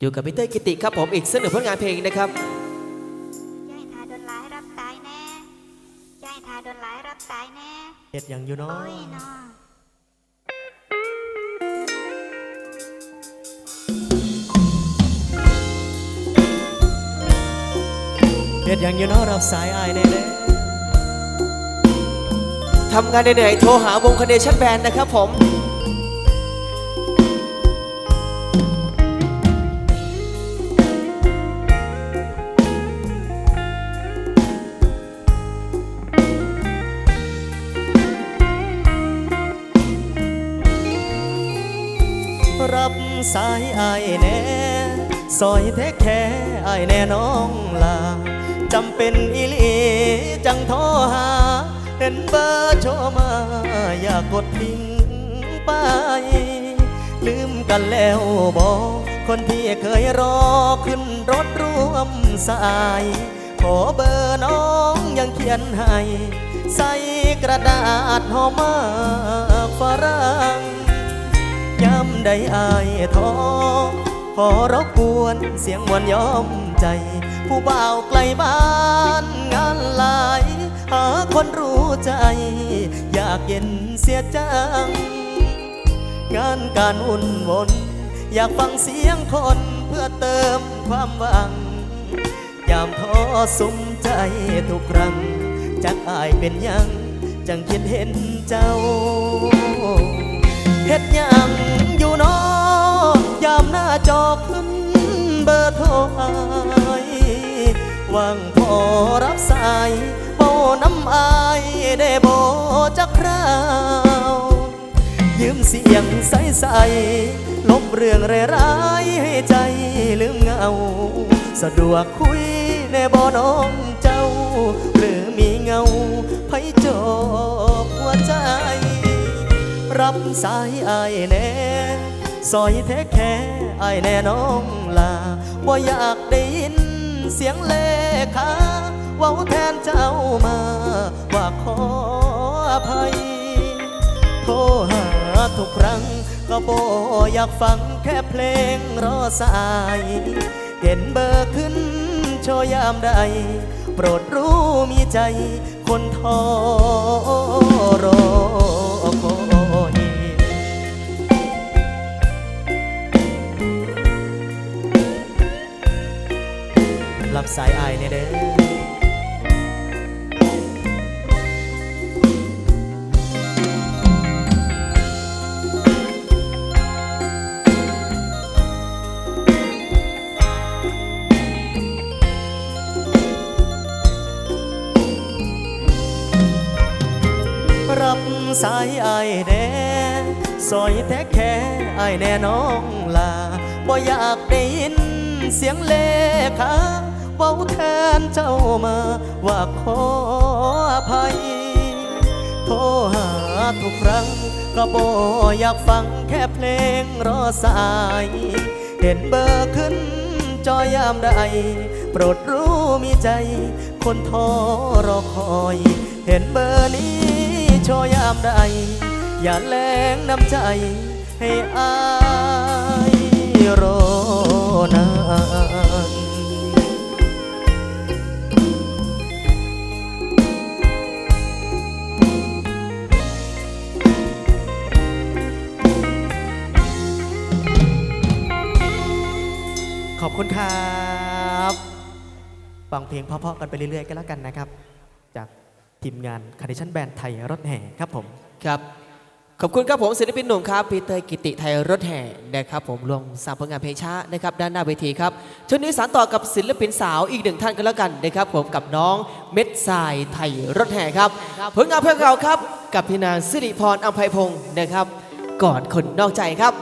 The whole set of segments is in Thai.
อยู่กับพี่เต้ยกิติครับผมอีกสักหนึ่งผลงานเพลงนะครับยายทาโดนหลายรับตายแน่ยายทาโดนหลายรับตายแน่เฮ็ดหยังอยู่เนาะโอ้ยน้อเฮ็ดหยังอยู่เนาะรับสายอายแน่เด้ทำงานเหนื่อยๆโทรหาวงคอนเดชั่นแบนนะครับผม สายอายแน่ซอยแท้แค่อายแน่น้องลาจำเป็นอีหลีจังโทรหา เห็นเบอร์โทรมา อยากกดทิ้งไป ลืมกันแล้วบอกคนที่เคยรอขึ้นรถร่วมสาย ขอเบอร์น้องยังเขียนให้ ใส่กระดาษห่อมาฝรั่งำได้อายท้อขอรบกวนเสียงมวนย้อมใจ ผู้บ่าวไกลบ้านงานหลาย หาคนรู้ใจ อยากเย็นเสียจัง งานการอุ่นวนอยากฟังเสียงคนเพื่อเติมความหวัง ยามท้อสุมใจทุกครั้งจักอายเป็นยัง จังคิดเห็นเจ้าเฮ็ดยัง อยู่นอยามหน้าจอขึ้นเบอร์โทรอายหวังพอรับสายเป้าน้ำอายได้โบจักคราว ยืมเสียงใสๆลบเรื่องร้ายๆให้ใจลืมเงา สะดวกคุยในบ่น้องเจ้า หรือมีเงาไผจบหัวใจ รับสายอายแน่ซอยแท้แค่อายแน่น้องลาบ่อยากได้ยินเสียงเลขาเว้าแทนเจ้ามา ว่าขออภัย โทรหาทุกครั้งก็บ่อยากฟังแค่เพลงรอสายเห็นเบอร์ขึ้นโชยามใด โปรดรู้มีใจคนทอรอ รับสายอายเนี่ยเด้อรับสายไอแน่ซอยแท้แค่ไอแน่น้องลาบ่อยากได้ยินเสียงเลขา เว้าแทนเจ้ามาว่าขออภัย โทรหาทุกครั้งก็บ่อยากฟังแค่เพลงรอสาย เห็นเบอร์ขึ้นจอยามใดโปรดรู้มีใจ คนทอรอคอย เห็นเบอร์นี้ชว์ยามใดอย่าแรงน้ำใจให้อายรอนา ขอบคุณครับฟังเพลงเพราะๆกันไปเรื่อยๆกันแล้วกันนะครับ จากทีมงานคาร์ดิชันแบนด์ไทยรถแห่ครับผม ครับ ขอบคุณครับผมศิลปินหนุ่มครับปีเตยกิติไทยรถแห่นะครับผมรวมสร้างผลงานเพลงช้านะครับด้านหน้าเวทีครับช่วงนี้สารต่อกับศิลปินสาวอีกหนึ่งท่านกันแล้วกันนะครับผมกับน้องเม็ดทรายไทยรถแห่ครับผลงานเพลงเก่าครับ กับพี่นางสิริพรอัมไพพงศ์นะครับก่อนคนนอกใจครับ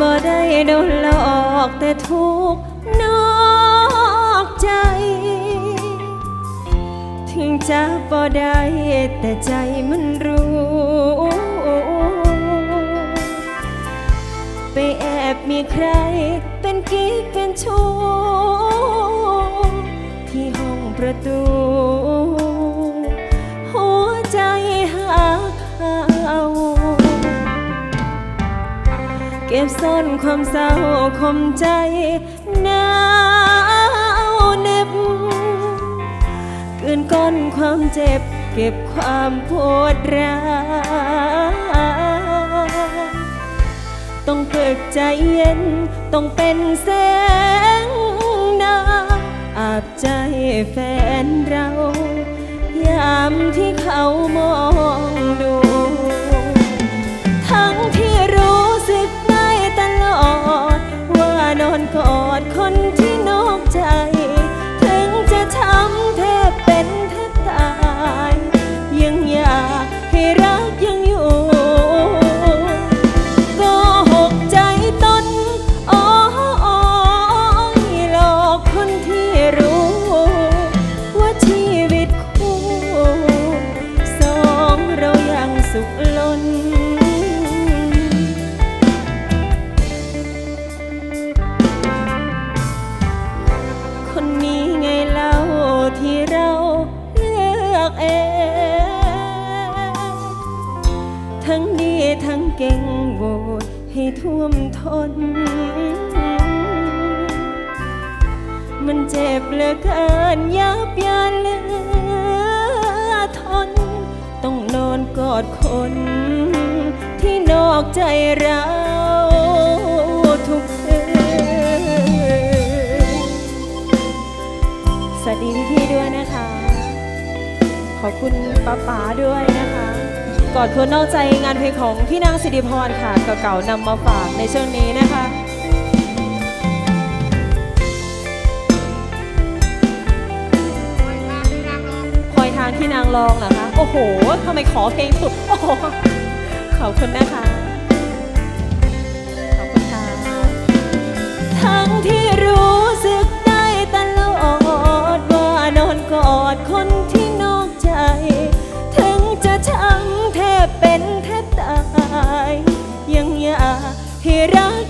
บ่ได้โดนหลอกแต่ทุกนอกใจ ถึงจะบ่ได้แต่ใจมันรู้ ไปแอบมีใครเป็นกิ๊กเป็นชู้ที่ห้องประตู ก็บซ่อนความเศร้าคมใจหนาวเหน็บกืนก้นความเจ็บ เก็บความปวดร้าวต้องเปิดใจเย็น ต้องเป็นแสงดาอาบใจแฟนเรา ยามที่เขามอง คนที่นอกใจ มันเจ็บเหลือเกินยับยันเหลือทน ต้องนอนกอดคน ที่นอกใจเราทุกคืนสวัสดีพี่ๆด้วยนะคะ ขอบคุณป้าป๋าด้วยนะคะ กอดคนนอกใจงานเพลงของพี่นางสิริพรค่ะ เก่าๆนำมาฝากในช่วงนี้นะคะางที่นางรองเหรอคะ โอ้โหทำไมขอเพลงสุด โอ้โห ขอบคุณนะคะ ขอบคุณค่ะ ทั้งที่รู้สึกได้ตลอดว่านอนกอดคนที่นอกใจ ถึงจะช้ำแทบเป็นแทบตาย ยังอยากให้รัก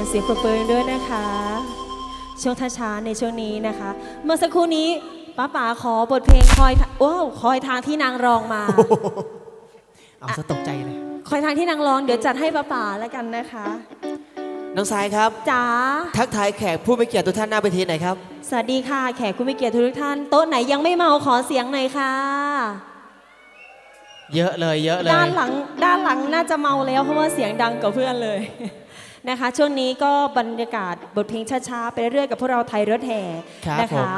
คุณเสียงปรบมือด้วยนะคะ ช่วงช้าๆในช่วงนี้นะคะ เมื่อสักครู่นี้ป้าป๋าขอบทเพลงคอยทโอ้วคอยทางที่นางรองมา เอาซะตกใจเลย คอยทางที่นางรองเดี๋ยวจัดให้ป้าป๋าแล้วกันนะคะ น้องสายครับจ๋าทักทายแขกผู้มีเกียรติทุกท่านหน้าเวทีหน่อยครับ สวัสดีค่ะแขกคุณมีเกียรติทุกท่านโต๊ะไหนยังไม่เมาขอเสียงหน่อยค่ะเยอะเลยเยอะเลย ด้านหลังด้านหลังน่าจะเมาแล้วเพราะว่าเสียงดังกว่าเพื่อนเลย นะคะ ช่วงนี้ก็บรรยากาศบทเพลงช้าๆไปเรื่อยๆกับพวกเราไทยรถแห่ครับนะคะผม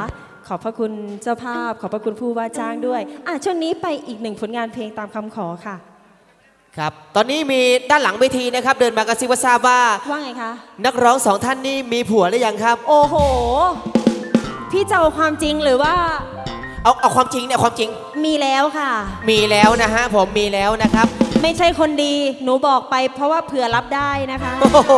ขอบพระคุณเจ้าภาพ ขอบพระคุณผู้ว่าจ้างด้วยอะช่วงนี้ไปอีกหนึ่งผลงานเพลงตามคำขอค่ะ ครับ ตอนนี้มีด้านหลังเวทีนะครับ เดินมากระซิบว่าทราบว่า ว่าไงคะ นักร้องสองท่านนี้มีผัวหรือยังครับ โอ้โห พี่จะเอาความจริงหรือว่าเอาเอาความจริงเนี่ยความจริงมีแล้วค่ะ มีแล้วนะฮะผมมีแล้วนะครับ ไม่ใช่คนดี หนูบอกไปเพราะว่าเผื่อรับได้นะคะ โอ้โห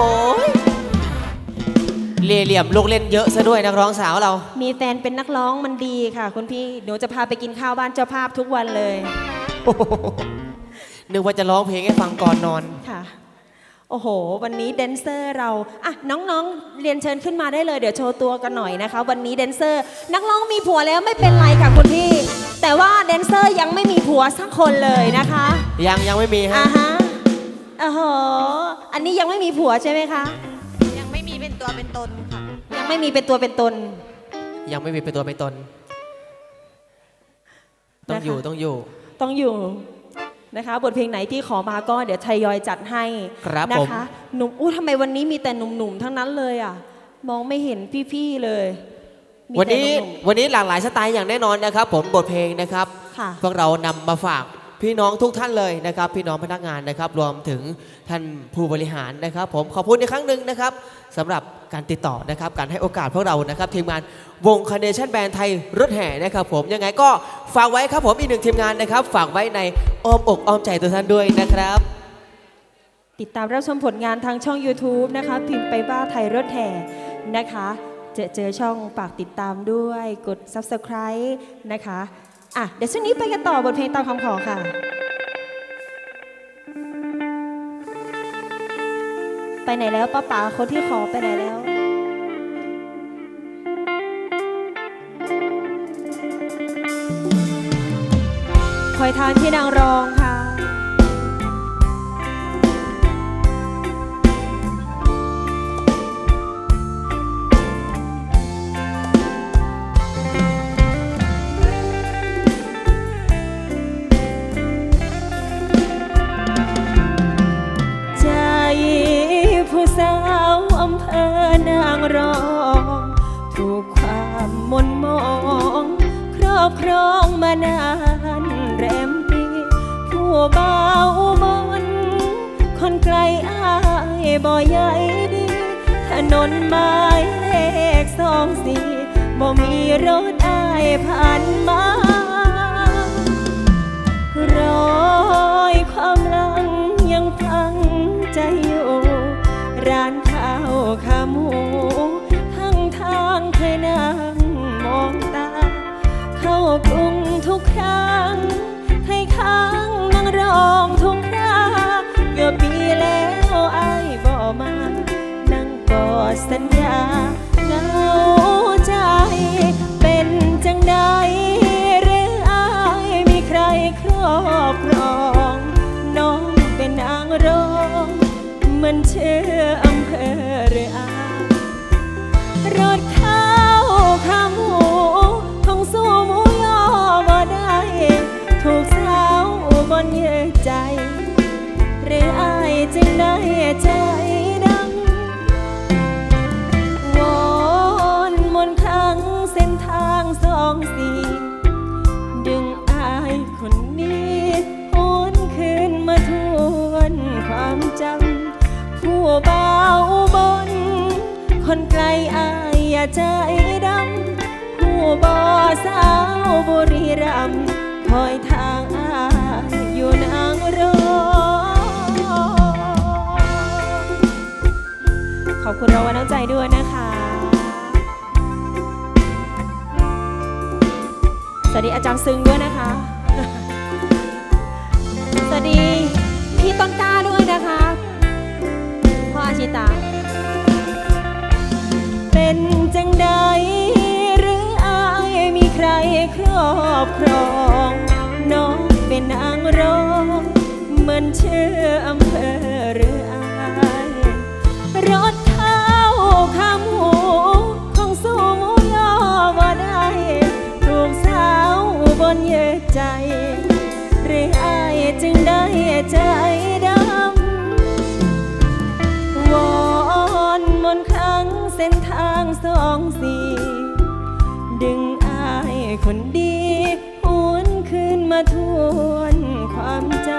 เล่ห์เหลี่ยมลูกเล่นเยอะซะด้วยนักร้องสาวเรา มีแฟนเป็นนักร้องมันดีค่ะ คุณพี่ หนูจะพาไปกินข้าวบ้านเจ้าภาพทุกวันเลยนึกว่าจะร้องเพลงให้ฟังก่อนนอน ค่ะ โอ้โห วันนี้แดนเซอร์เราอะน้องๆ เรียนเชิญขึ้นมาได้เลย เดี๋ยวโชว์ตัวกันหน่อยนะคะ วันนี้แดนเซอร์ นักร้องมีผัวแล้วไม่เป็นไรค่ะคุณพี่ แต่ว่าแดนเซอร์ยังไม่มีผัวสักคนเลยนะคะยังยังไม่มีฮะอ่าฮะโอ้โหอันนี้ยังไม่มีผัวใช่ไหมคะ ยังไม่มีเป็นตัวเป็นตนค่ะ ยังไม่มีเป็นตัวเป็นตน ยังไม่มีเป็นตัวเป็นตน ต้องนะคะอยู่ต้องอยู่ ต้องอยู่นะคะ บทเพลงไหนที่ขอมาก็เดี๋ยวทยอยจัดให้ครับนะผม คะหนุ่มอู้ทำไมวันนี้มีแต่หนุ่มๆทั้งนั้นเลยอะ มองไม่เห็นพี่ๆเลยมี วันแต่นี้หนุ่มวันนี้หลากหลายสไตล์อย่างแน่นอนนะครับ ผมบทเพลงนะครับ ค่ะ พวกเรานำมาฝากพี่น้องทุกท่านเลยนะครับ พี่น้องพนักงานนะครับ รวมถึงท่านผู้บริหารนะครับ ผมขอบคุณอีกครั้งหนึ่งนะครับสำหรับการติดต่อนะครับ การให้โอกาสพวกเรานะครับ ทีมงานวงคาเนชั่นแบนไทยรถแห่นะครับผมยังไงก็ฝากไว้ครับผมอีกหนึ่งทีมงานนะครับ ฝากไว้ในอ้อมอกอ้อมใจตัวท่านด้วยนะครับ ติดตามรับชมผลงานทางช่อง YouTube นะคะพิมพ์ไปว่าไทยรถแห่นะคะ จะเจอช่องฝากติดตามด้วยกด Subscribe นะคะ อะ เดี๋ยวช่วงนี้ไปกันต่อบทเพลงตามคำขอค่ะไปไหนแล้วป้าป๋าคนที่ขอไปไหนแล้วคอยทานที่นางรองค่ะานานแรมปีผู้เบาบนคนไกลอายบ่ใหญ่ดีถนนไม้เลขสองสี่บ่มีรถอายผ่านมารอยความหลังยังฟังใจอยู่ร้าน สัญญา ใจดำผู้บ่สาวบุรีรัมคอยทางอายอยู่นางรองขอบคุณเราวัลน้ำใจด้วยนะคะสวัสดีอาจารย์ซึ้งด้วยนะคะ สวัสดีพี่ต้นกล้าด้วยนะคะ พ่ออาชิตา งใด หรืออายมีใครครอบครอง น้องเป็นนางรอง เหมือนชื่ออำเภอ มาทวนความจ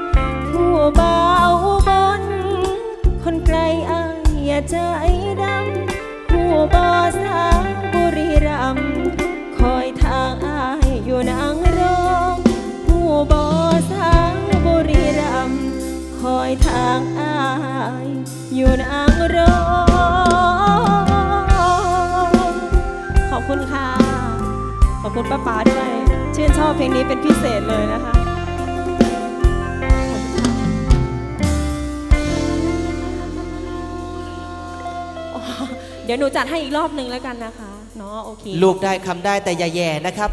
ำผู้เบาบน คนไกลอายอย่าใจดำผู้บ่สาบุรีรัมคอยทางอายอยู่นางรองผู้บ่สาบุรีรัมคอยทางอายอยู่นางรองขอบคุณค่ะ ขอบคุณป้าป๋าด้วย ชื่นชอบเพลงนี้เป็นพิเศษเลยนะคะอ๋อเดี๋ยวหนูจัดให้อีกรอบหนึ่งแล้วกันนะคะเนาะโอเคลูกได้คำได้แต่อย่าแย่นะครับ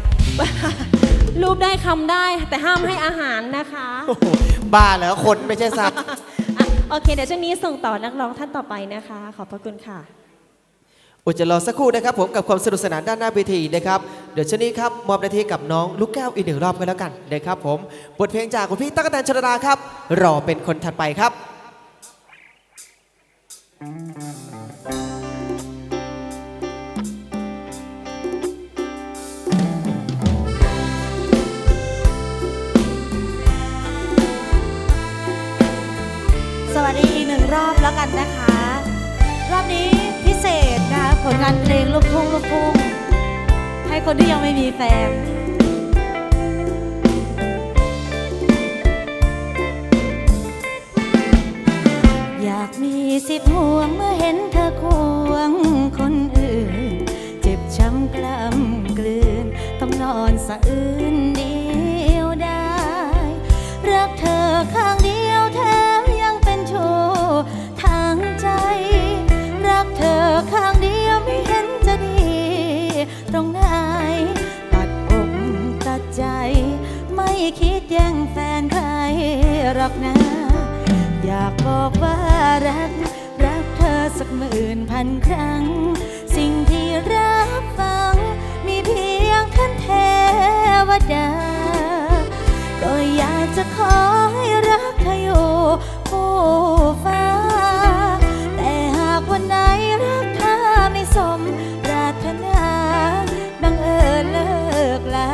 รูปได้คำได้แต่ห้ามให้อาหารนะคะ โอ้โหบ้าเหรอคนไม่ใช่สัตว์ อะโอเค เดี๋ยวช่วงนี้ส่งต่อนักร้องท่านต่อไปนะคะ ขอบพระคุณค่ะ อุจจะรอสักครู่นะครับผมกับความสนุกสนานด้านหน้าเวทีนะครับ เดี๋ยวช่วงนี้ครับมอบหนาทีกับน้องลูกแก้วอีกหนึ่งรอบกันแล้วกันนะครับผมบทเพลงจากคุณพี่ตั๊กแตนชลดาครับ รอเป็นคนถัดไปครับสวัสดีอีกหนึ่งรอบแล้วกันนะคะ รอบนี้พิเศษนะคะผลงานเพลงลูกทุ่งลูกทุ่ง ให้คนที่ยังไม่มีแฟนอยากมีสิบห่วงเมื่อเห็นเธอควงคนอื่น เจ็บช้ำกล้ำกลืน ต้องนอนสะอื้น อกนะ อยากบอกว่ารัก รักเธอสักหมื่นพันครั้ง สิ่งที่รับฟัง มีเพียงท่านเทวดา ก็อยากจะขอให้รักเธออยู่คู่ฟ้า แต่หากวันไหนรักเธอไม่สมปรารถนาบังเอิญเลิกลา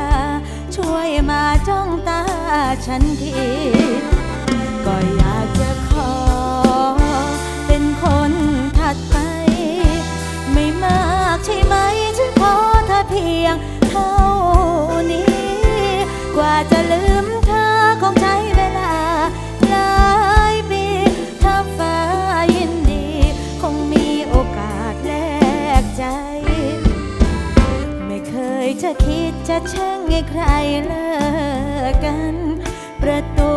ช่วยมาจ้องตาฉันที จะลืมเธอคงใช้เวลาหลายปีถ้าฟ้ายินดี คงมีโอกาสแลกใจ ไม่เคยจะคิดจะแช่งให้ใครเลิกกัน ประตู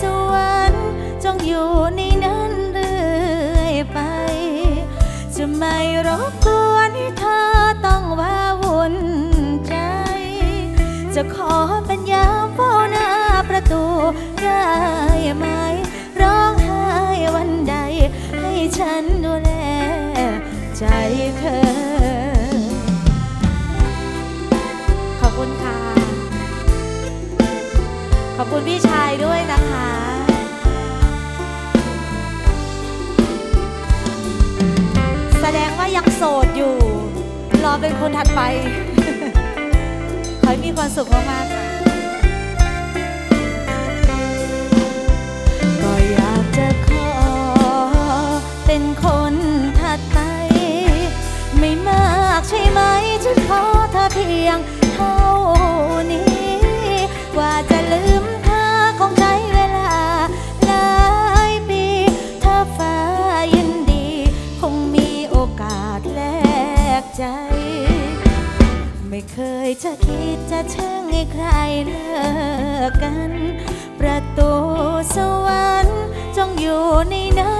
สวรรค์จงอยู่ในนั้นเรื่อยไป จะไม่รบกวนให้เธอต้องว้าวุ่นใจ จะขอเป็นูได้ไหม ร้องไห้วันใด ให้ฉันดูแล ใจเธอ ขอบคุณค่ะ ขอบคุณพี่ชายด้วยนะคะแสดงว่ายังโสดอยู่ รอเป็นคนถัดไป ขอให้มีความสุขมากๆค่ะ จะขอเป็นคนถัดไป ไม่มากใช่ไหมฉันขอเธอเพียงเท่านี้กว่าจะลืมเธอคงใช้เวลาหลายปีถ้าฟ้ายินดี คงมีโอกาสแลกใจ ไม่เคยจะคิดจะแช่งให้ใครเลิกกัน ประตูสวรรค์ จงอยู่ในนั้น